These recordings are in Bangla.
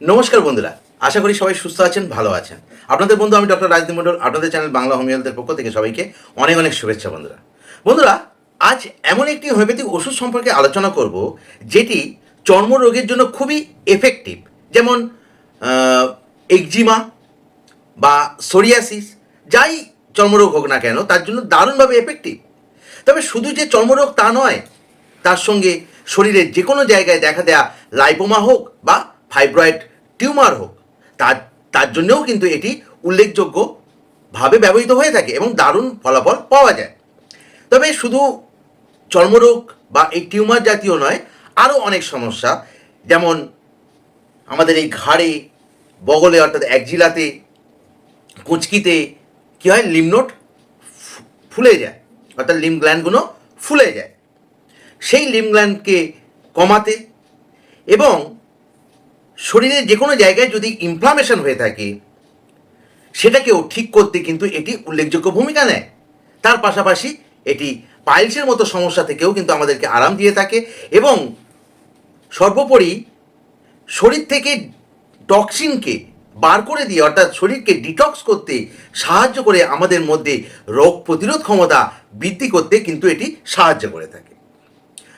নমস্কার বন্ধুরা, আশা করি সবাই সুস্থ আছেন, ভালো আছেন। আপনাদের বন্ধু আমি ডক্টর রাজদীপ মণ্ডল, আপনাদের চ্যানেল বাংলা হোমিওপ্যাথের পক্ষ থেকে সবাইকে অনেক অনেক শুভেচ্ছা বন্ধুরা। বন্ধুরা, আজ এমন একটি হোমিওপ্যাথিক ওষুধ সম্পর্কে আলোচনা করব, যেটি চর্মরোগের জন্য খুবই এফেক্টিভ যেমন এক্সিমা বা সোরিয়াসিস যাই চর্মরোগ হোক না কেন, তার জন্য দারুণভাবে এফেক্টিভ তবে শুধু যে চর্মরোগ তা নয়, তার সঙ্গে শরীরের যে কোনো জায়গায় দেখা দেয়া লাইপোমা হোক বা ফাইব্রয়েড টিউমার হোক, তার তার জন্যেও কিন্তু এটি উল্লেখযোগ্যভাবে ব্যবহৃত হয়ে থাকে এবং দারুণ ফলাফল পাওয়া যায়। তবে শুধু চর্মরোগ বা এই টিউমার জাতীয় নয়, আরও অনেক সমস্যা, যেমন আমাদের এই ঘাড়ে, বগলে, অর্থাৎ একজিলাতে কুঁচকিতে কী হয়? লিমনোট ফুলে যায়, অর্থাৎ লিম গ্ল্যান্ডগুলো ফুলে যায়। সেই লিম গ্ল্যান্ডকে কমাতে এবং শরীরের যে কোনো জায়গায় যদি ইনফ্লামেশন হয়ে থাকে, সেটাকেও ঠিক করতে কিন্তু এটি উল্লেখযোগ্য ভূমিকা নেয়। তার পাশাপাশি এটি পাইলসের মতো সমস্যা থেকেও কিন্তু আমাদেরকে আরাম দিয়ে থাকে এবং সর্বোপরি শরীর থেকে টক্সিনকে বার করে দিয়ে, অর্থাৎ শরীরকে ডিটক্স করতে সাহায্য করে আমাদের মধ্যে রোগ প্রতিরোধ ক্ষমতা বৃদ্ধি করতে কিন্তু এটি সাহায্য করে থাকে।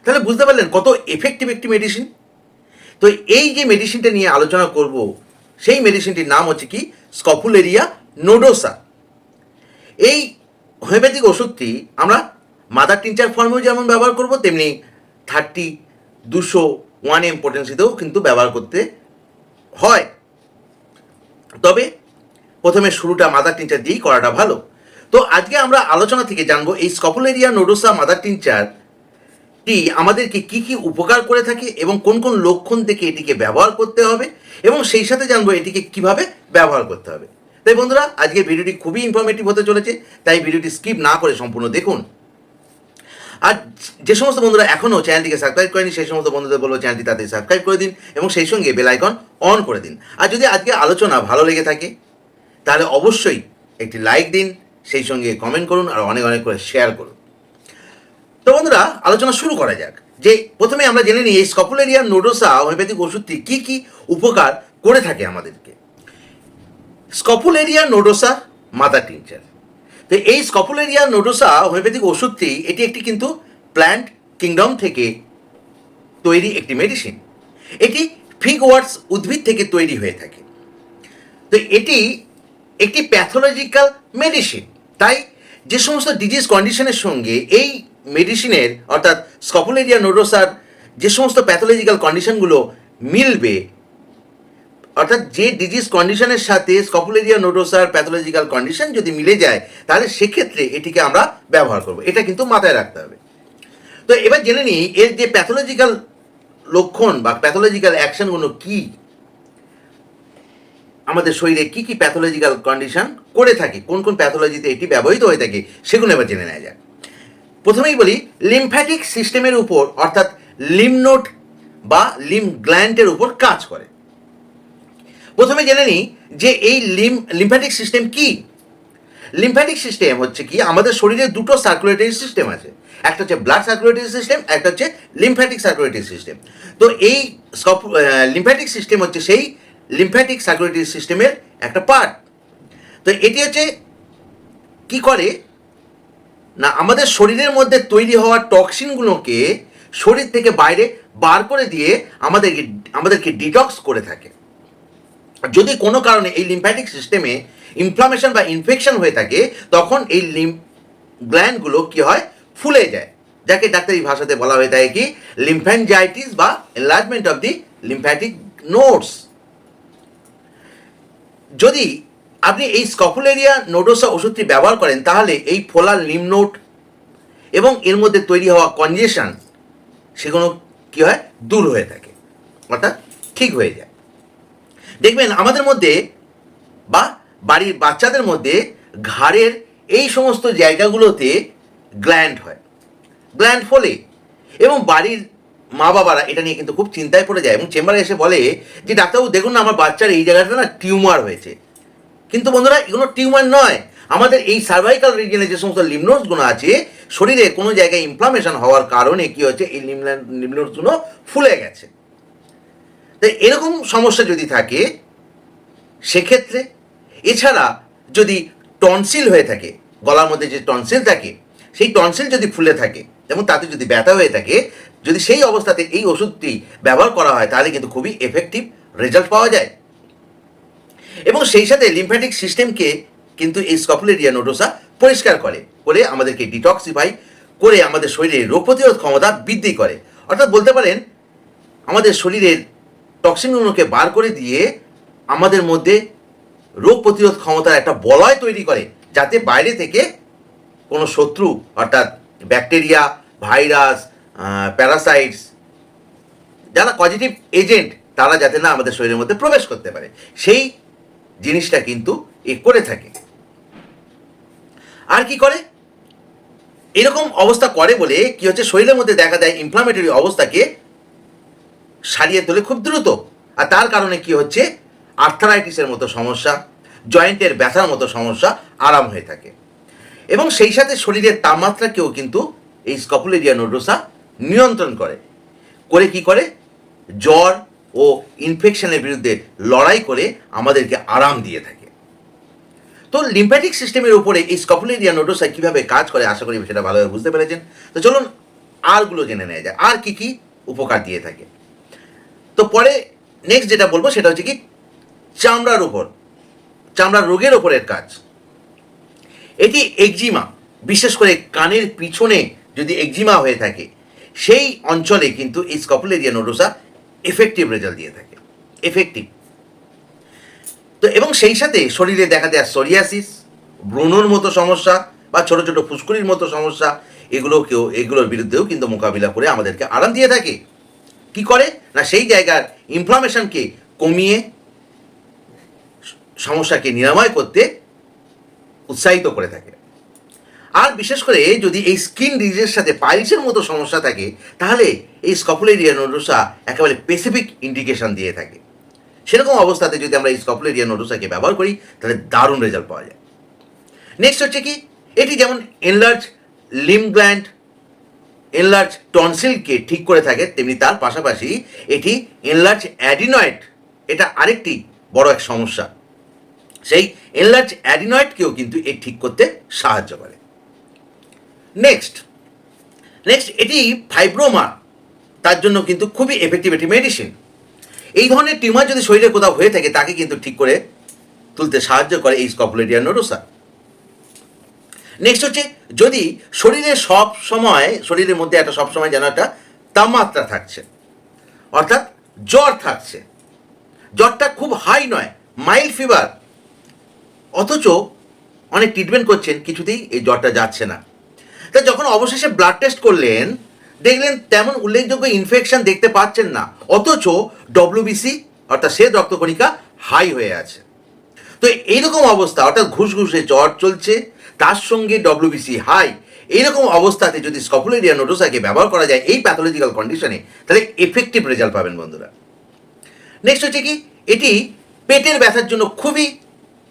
তাহলে বুঝতে পারলেন কত এফেক্টিভ একটি মেডিসিন তো এই যে মেডিসিনটা নিয়ে আলোচনা করব, সেই মেডিসিনটির নাম হচ্ছে কি? স্কপুলেরিয়া নোডোসা এই হোমিওপ্যাথিক ওষুধটি আমরা মাদার টিনচার ফর্মেও যেমন ব্যবহার করব, তেমনি থার্টি দুশো ওয়ান এম পোটেন্সিতেও কিন্তু ব্যবহার করতে হয়। তবে প্রথমে শুরুটা মাদার টিনচার দিয়েই করাটা ভালো। তো আজকে আমরা আলোচনা থেকে জানব, এই স্কপুলেরিয়া নোডোসা মাদার টিনচার টি আমাদেরকে কি কি উপকার করে থাকে এবং কোন কোন লক্ষণ থেকে এটিকে ব্যবহার করতে হবে এবং সেই সাথে জানব এটিকে কীভাবে ব্যবহার করতে হবে। তাই বন্ধুরা আজকে ভিডিওটি খুবই ইনফরমেটিভ হতে চলেছে, তাই ভিডিওটি স্কিপ না করে সম্পূর্ণ দেখুন। আর যে সমস্ত বন্ধুরা এখনও চ্যানেলটিকে সাবস্ক্রাইব করেনি, সেই সমস্ত বন্ধুদের বলব চ্যানেলটি তাদের সাবস্ক্রাইব করে দিন এবং সেই সঙ্গে বেলাইকন অন করে দিন। আর যদি আজকে আলোচনা ভালো লেগে থাকে, তাহলে অবশ্যই একটি লাইক দিন, সেই সঙ্গে কমেন্ট করুন আর অনেক অনেক করে শেয়ার করুন। তো বন্ধুরা, আলোচনা শুরু করা যাক। যে প্রথমে আমরা জেনে নিই, এই স্কপুলেরিয়া নোডোসা হোমিওপ্যাথিক ওষুধটি কী কী উপকার করে থাকে আমাদেরকে? Scrophularia nodosa mother tincture. তো এই স্কপুলেরিয়া নোডোসা হোমিওপ্যাথিক ওষুধটি, এটি একটি কিন্তু প্ল্যান্ট কিংডম থেকে তৈরি একটি মেডিসিন। এটি ফিগ উদ্ভিদ থেকে তৈরি হয়ে থাকে। তো এটি একটি প্যাথোলজিক্যাল মেডিসিন। তাই যে সমস্ত ডিজিজ কন্ডিশনের সঙ্গে এই মেডিসিনের, অর্থাৎ স্কপুলেরিয়া নোডোসার যে সমস্ত প্যাথোলজিক্যাল কন্ডিশনগুলো মিলবে, অর্থাৎ যে ডিজিজ কন্ডিশনের সাথে স্কপুলেরিয়া নোডোসার প্যাথোলজিক্যাল কন্ডিশন যদি মিলে যায়, তাহলে সেক্ষেত্রে এটিকে আমরা ব্যবহার করব। এটা কিন্তু মাথায় রাখতে হবে। তো এবার জেনে নিই, এর যে প্যাথোলজিক্যাল লক্ষণ বা প্যাথোলজিক্যাল অ্যাকশনগুলো কী, আমাদের শরীরে কি কি প্যাথোলজিক্যাল কন্ডিশন করে থাকে, কোন কোন প্যাথোলজিতে এটি ব্যবহৃত হয়ে থাকে, সেগুলো এবার জেনে নেওয়া যাক। প্রথমেই বলি লিমফ্যাটিক সিস্টেমের উপর, অর্থাৎ লিমনোট বা লিম গ্ল্যান্ডের উপর কাজ করে। প্রথমে জেনে নিই যে এই লিম লিমফ্যাটিক সিস্টেম কি? লিমফ্যাটিক সিস্টেম হচ্ছে কি, আমাদের শরীরে দুটো সার্কুলেটরি সিস্টেম আছে। একটা হচ্ছে ব্লাড সার্কুলেটরি সিস্টেম একটা হচ্ছে লিমফ্যাটিক সার্কুলেটরি সিস্টেম তো এই লিমফ্যাটিক সিস্টেম হচ্ছে সেই লিমফ্যাটিক সার্কুলেটরি সিস্টেমের একটা পার্ট তো এটি হচ্ছে কি করে? না, আমাদের শরীরের মধ্যে তৈরি হওয়া টক্সিনগুলোকে শরীর থেকে বাইরে বার করে দিয়ে আমাদেরকে আমাদেরকে ডিটক্স করে থাকে। যদি কোনো কারণে এই লিম্ফ্যাটিক সিস্টেমে ইনফ্লামেশন বা ইনফেকশন হয়ে থাকে, তখন এই লিম গ্ল্যান্ডগুলো কি হয়? ফুলে যায়। যাকে ডাক্তারি ভাষাতে বলা হয়ে থাকে কি? লিম্ফ্যানজাইটিস বা enlargement of the lymphatic nodes যদি আপনি এই স্কপুলেরিয়া নোডোসা ওষুধটি ব্যবহার করেন, তাহলে এই ফোলা লিমনোট এবং এর মধ্যে তৈরি হওয়া কনজেশন সেগুলো কী হয়? দূর হয়ে থাকে, অর্থাৎ ঠিক হয়ে যায়। দেখবেন আমাদের মধ্যে বা বাড়ির বাচ্চাদের মধ্যে ঘাড়ের এই সমস্ত জায়গাগুলোতে গ্ল্যান্ড হয়, গ্ল্যান্ড ফলে এবং বাড়ির মা বাবারা এটা নিয়ে কিন্তু খুব চিন্তায় পড়ে যায় এবং চেম্বারে এসে বলে যে, ডাক্তারবাবু, দেখুন না, আমার বাচ্চার এই জায়গাটা না টিউমার হয়েছে। কিন্তু বন্ধুরা, এগুলো টিউমার নয়। আমাদের এই সার্ভাইকাল রিজনে যে সমস্ত লিমনোটসগুলো আছে, শরীরে কোনো জায়গায় ইনফ্লামেশন হওয়ার কারণে কি হচ্ছে এই লিমনোটসগুলো ফুলে গেছে। তাই এরকম সমস্যা যদি থাকে, সেক্ষেত্রে এছাড়া যদি টনসিল হয়ে থাকে, গলার মধ্যে যে টনসিল থাকে, সেই টনসিল যদি ফুলে থাকে এবং তাতে যদি ব্যথা হয়ে থাকে, যদি সেই অবস্থাতে এই ওষুধটি ব্যবহার করা হয়, তাহলে কিন্তু খুবই এফেক্টিভ রেজাল্ট পাওয়া যায়। এবং সেই সাথে লিম্ফ্যাটিক সিস্টেমকে কিন্তু এই স্কপুলেরিয়া নোডোসা পরিষ্কার করে করে আমাদেরকে ডিটক্সিফাই করে আমাদের শরীরে রোগ প্রতিরোধ ক্ষমতা বৃদ্ধি করে। অর্থাৎ বলতে পারেন, আমাদের শরীরের টক্সিনগুলোকে বার করে দিয়ে আমাদের মধ্যে রোগ প্রতিরোধ ক্ষমতার একটা বলয় তৈরি করে, যাতে বাইরে থেকে কোনো শত্রু, অর্থাৎ ব্যাকটেরিয়া ভাইরাস প্যারাসাইটস যারা পজিটিভ এজেন্ট তারা যাতে না আমাদের শরীরের মধ্যে প্রবেশ করতে পারে। সেই জিনিসটা কিন্তু এ করে থাকে। আর কি করে? এরকম অবস্থা করে বলে কি হচ্ছে, শরীরের মধ্যে দেখা দেয় ইনফ্লামেটরি অবস্থাকে সারিয়ে তোলে খুব দ্রুত। আর তার কারণে কি হচ্ছে আর্থারাইটিসের মতো সমস্যা জয়েন্টের ব্যথার মতো সমস্যা আরাম হয়ে থাকে। এবং সেই সাথে শরীরের তাপমাত্রাকেও কিন্তু এই স্কপুলেরিয়া নোডোসা নিয়ন্ত্রণ করে। করে কি করে? জ্বর ও ইনফেকশনের বিরুদ্ধে লড়াই করে আমাদেরকে আরাম দিয়ে থাকে। তো লিম্ফ্যাটিক সিস্টেমের উপরে এই স্কপুলেরিয়া নোডোসা কীভাবে কাজ করে আশা করি সেটা ভালোভাবে বুঝতে পেরেছেন। তো চলুন আরগুলো জেনে নেওয়া যায় আর কি কি উপকার দিয়ে থাকে। তো পরে নেক্সট যেটা বলব সেটা হচ্ছে কি চামড়ার উপর, চামড়ার রোগের ওপরের কাজ। এটি একজিমা বিশেষ করে কানের পিছনে যদি একজিমা হয়ে থাকে, সেই অঞ্চলে কিন্তু এই স্কপুলেরিয়া নোডোসা এফেক্টিভ রেজাল্ট দিয়ে থাকে। এফেক্টিভ তো এবং সেই সাথে শরীরে দেখা দেয় সোরিয়াসিস ব্রণর মতো সমস্যা বা ছোট ছোট ফুসকুড়ির মতো সমস্যা এগুলোকেও এগুলোর বিরুদ্ধেও কিন্তু মোকাবিলা করে আমাদেরকে আরাম দিয়ে থাকে। কি করে? না, সেই জায়গার ইনফ্লামেশনকে কমিয়ে সমস্যাকে নিরাময় করতে উৎসাহিত করে থাকে। আর বিশেষ করে যদি এই স্কিন ডিজিজের সাথে পাইলসের মতো সমস্যা থাকে, তাহলে এই স্কপুলেরিয়া নোডোসা একেবারে স্পেসিফিক ইন্ডিকেশন দিয়ে থাকে। সেরকম অবস্থাতে যদি আমরা এই স্কপুলেরিয়া নোডোসাকে ব্যবহার করি, তাহলে দারুণ রেজাল্ট পাওয়া যায়। নেক্সট হচ্ছে কি? এটি যেমন এনলার্জ লিম গ্ল্যান্ড এনলার্জ টনসিলকে ঠিক করে থাকে, তেমনি তার পাশাপাশি এটি এনলার্জ অ্যাডিনয়েড এটা আরেকটি বড় এক সমস্যা। সেই এনলার্জ অ্যাডিনয়েডকেও কিন্তু এ ঠিক করতে সাহায্য করে। নেক্সট নেক্সট এটি ফাইব্রোমা তার জন্য কিন্তু খুবই এফেক্টিভ একটি মেডিসিন এই ধরনের টিউমার যদি শরীরে কোথাও হয়ে থাকে, তাকে কিন্তু ঠিক করে তুলতে সাহায্য করে এই স্কপুলেরিয়া নোডোসা নেক্সট হচ্ছে, যদি শরীরে সব সময়, শরীরের মধ্যে একটা সব সময় যেন একটা তাপমাত্রা থাকছে, অর্থাৎ জ্বর থাকছে, জ্বরটা খুব হাই নয় মাইল্ড ফিভার অথচ অনেক ট্রিটমেন্ট করছেন, কিছুতেই এই জ্বরটা যাচ্ছে না। তা যখন অবশেষে ব্লাড টেস্ট করলেন, দেখলেন তেমন উল্লেখযোগ্য ইনফেকশন দেখতে পাচ্ছেন না। অথচ ডব্লিউবিসি অর্থাৎ সে রক্তকণিকা হাই হয়ে আছে। তো এইরকম অবস্থা, অর্থাৎ ঘুষ ঘুষে জ্বর চলছে, তার সঙ্গে ডব্লিউবিসি হাই এইরকম অবস্থাতে যদি স্কপুলেরিয়া নোডোসাকে ব্যবহার করা যায় এই প্যাথোলজিক্যাল কন্ডিশনে তাহলে এফেক্টিভ রেজাল্ট পাবেন বন্ধুরা। নেক্সট হচ্ছে কি? এটি পেটের ব্যথার জন্য খুবই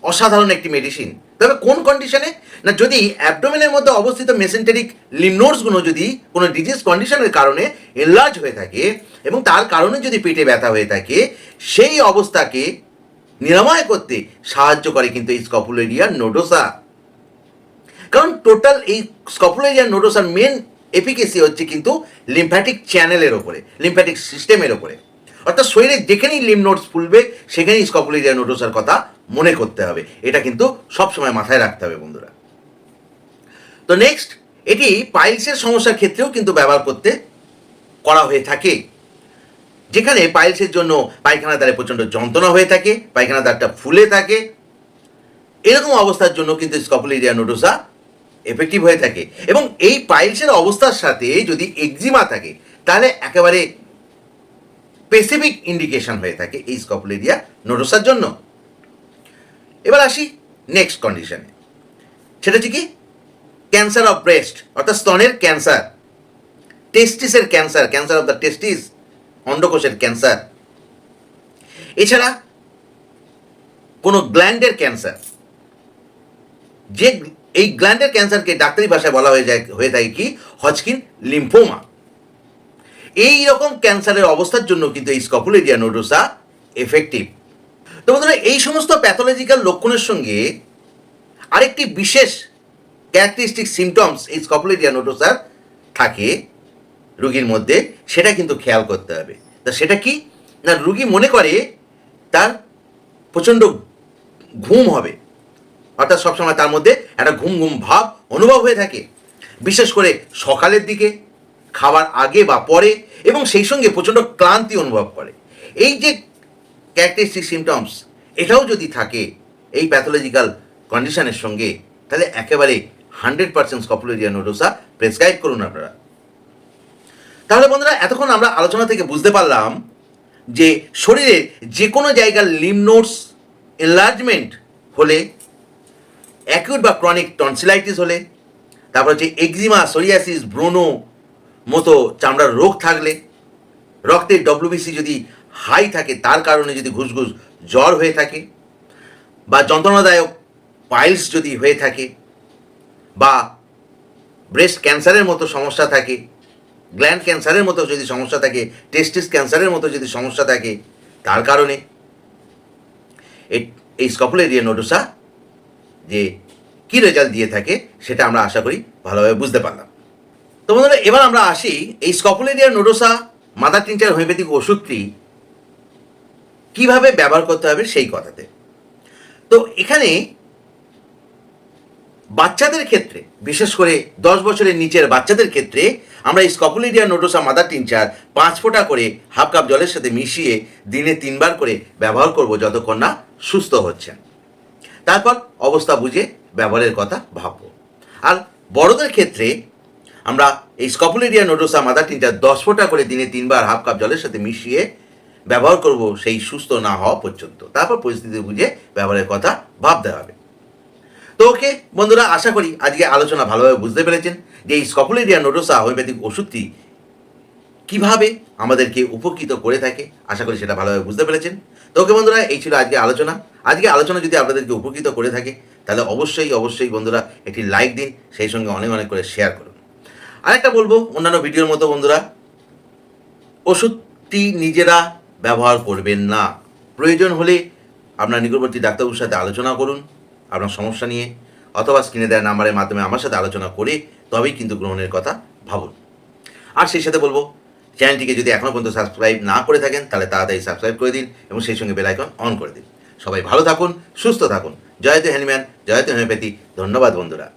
অসাধারণ একটি মেডিসিন তবে কোন কন্ডিশনে না, যদি অ্যাবডোমেনের মধ্যে অবস্থিত মেসেন্টেরিক লিমনোডসগুলো যদি কোনো ডিজিজ কন্ডিশনের কারণে এনলার্জ হয়ে থাকে এবং তার কারণে যদি পেটে ব্যথা হয়ে থাকে, সেই অবস্থাকে নিরাময় করতে সাহায্য করে কিন্তু এই স্কপুলেরিয়া নোডোসা কারণ টোটাল এই স্কপুলেরিয়া নোডোসার মেন এফিকেসি হচ্ছে কিন্তু লিম্ফ্যাটিক চ্যানেলের ওপরে লিম্ফ্যাটিক সিস্টেমের ওপরে। অর্থাৎ শরীরে যেখানেই লিম নোটস ফুলবে, সেখানেই স্কপুলেরিয়া নোডোসার কথা মনে করতে হবে। এটা কিন্তু সবসময় মাথায় রাখতে হবে বন্ধুরা। তো নেক্সট এটি পাইলসের সমস্যার ক্ষেত্রেও কিন্তু ব্যবহার করতে করা হয়ে থাকে। যেখানে পাইলসের জন্য পায়খানা দ্বারে প্রচণ্ড যন্ত্রণা হয়ে থাকে পায়খানা দ্বারটা ফুলে থাকে। এরকম অবস্থার জন্য কিন্তু স্কপুলেরিয়া নোডোসা এফেক্টিভ হয়ে থাকে। এবং এই পাইলসের অবস্থার সাথে যদি এক্সিমা থাকে, তাহলে একেবারে স্পেসিফিক ইন্ডিকেশন হয়ে থাকে এই স্কপুলেরিয়া নোডোসার জন্য। এবার আসি নেক্সট কন্ডিশনে সেটা হচ্ছে কি? ক্যান্সার অফ ব্রেস্ট অর্থাৎ স্তনের cancer টেস্টিসের cancer cancer of the testis অন্ডকোষের cancer এছাড়া কোনো গ্ল্যান্ডের ক্যান্সার যে এই গ্ল্যান্ডের ক্যান্সারকে ডাক্তারি ভাষায় বলা হয়ে যায়, হয়ে থাকে কি? হজকিন লিম্ফোমা এই রকম ক্যান্সারের অবস্থার জন্য কিন্তু এই স্কপুলেরিয়া নোডোসা এফেক্টিভ তো বন্ধুরা, এই সমস্ত প্যাথোলজিক্যাল লক্ষণের সঙ্গে আরেকটি বিশেষ ক্যারেক্টারিস্টিক সিমটমস এই স্কপুলেরিয়া নোডোসার থাকে রুগীর মধ্যে, সেটা কিন্তু খেয়াল করতে হবে। তা সেটা কি? না, রুগী মনে করে তার প্রচণ্ড ঘুম হবে। অর্থাৎ সবসময় তার মধ্যে একটা ঘুম ঘুম ভাব অনুভব হয়ে থাকে। বিশেষ করে সকালের দিকে খাবার আগে বা পরে এবং সেই সঙ্গে প্রচণ্ড ক্লান্তি অনুভব করে। এই যে ক্যারেক্টারিস্টিক সিমটমস এটাও যদি থাকে, এই প্যাথোলজিক্যাল কন্ডিশনের সঙ্গে, তাহলে একেবারে hundred percent scrophularia nodosa prescribe করুন আপনারা। তাহলে বন্ধুরা, এতক্ষণ আমরা আলোচনা থেকে বুঝতে পারলাম যে শরীরে যে কোনো জায়গার লিমনোটস এনলার্জমেন্ট হলে অ্যাকিউট বা ক্রনিক টনসিলাইটিস হলে, তারপর হচ্ছে এক্সিমা সোরিয়াসিস ব্রোনো মতো চামড়ার রোগ থাকলে, রক্তের ডব্লিউবিসি যদি হাই থাকে, তার কারণে যদি ঘুষঘুষ জ্বর হয়ে থাকে বা যন্ত্রণাদায়ক পাইলস যদি হয়ে থাকে বা ব্রেস্ট ক্যান্সারের মতো সমস্যা থাকে গ্ল্যান্ড ক্যান্সারের মতো যদি সমস্যা থাকে টেস্টিস ক্যান্সারের মতো যদি সমস্যা থাকে, তার কারণে এই- স্কপুলেরিয়া নোডোসা যে কী রেজাল্ট দিয়ে থাকে, সেটা আমরা আশা করি ভালোভাবে বুঝতে পারলাম। তো বন্ধুরা, এবার আমরা আসি এই Scrophularia nodosa mother tincture homoeopathic ওষুধটি কীভাবে ব্যবহার করতে হবে সেই কথাতে। তো এখানে বাচ্চাদের ক্ষেত্রে, বিশেষ করে দশ বছরের নিচের বাচ্চাদের ক্ষেত্রে, আমরা এই স্কপুলেরিয়া নোডোসা মাদার টিনচার পাঁচ ফোঁটা করে হাফ কাপ জলের সাথে মিশিয়ে দিনে তিনবার করে ব্যবহার করব যতক্ষণ না সুস্থ হচ্ছেন তারপর অবস্থা বুঝে ব্যবহারের কথা ভাববো। আর বড়দের ক্ষেত্রে আমরা এই স্কপুলেরিয়া নোডোসা মাদার টিনচার দশ ফোঁটা করে দিনে তিনবার হাফ কাপ জলের সাথে মিশিয়ে ব্যবহার করব সেই সুস্থ না হওয়া পর্যন্ত। তারপর পরিস্থিতি বুঝে ব্যবহারের কথা ভাবতে হবে। তো ওকে, বন্ধুরা, আশা করি আজকে আলোচনা ভালোভাবে বুঝতে পেরেছেন যে এই স্কপুলেরিয়া নোডোসা হোমিওপ্যাথিক ওষুধটি কীভাবে আমাদেরকে উপকৃত করে থাকে। আশা করি সেটা ভালোভাবে বুঝতে পেরেছেন। তো ওকে, বন্ধুরা, এই ছিল আজকে আলোচনা। আজকে আলোচনা যদি আপনাদেরকে উপকৃত করে থাকে, তাহলে অবশ্যই অবশ্যই বন্ধুরা, একটি লাইক দিন, সেই সঙ্গে অনেক অনেক করে শেয়ার করুন। আরেকটা বলব অন্যান্য ভিডিওর মতো বন্ধুরা ওষুধটি নিজেরা ব্যবহার করবেন না। প্রয়োজন হলে আপনার নিকটবর্তী ডাক্তারবাবুর সাথে আলোচনা করুন আপনার সমস্যা নিয়ে, অথবা স্ক্রিনে দেওয়া নাম্বারের মাধ্যমে আমার সাথে আলোচনা করে তবেই কিন্তু গ্রহণের কথা ভাবুন। আর সেই সাথে বলব, চ্যানেলটিকে যদি এখনও পর্যন্ত সাবস্ক্রাইব না করে থাকেন, তাহলে তাড়াতাড়ি সাবস্ক্রাইব করে দিন এবং সেই সঙ্গে বেলাইকন অন করে দিন। সবাই ভালো থাকুন, সুস্থ থাকুন। জয়তে হ্যানিম্যান জয়তে হোমিওপ্যাথি। ধন্যবাদ বন্ধুরা।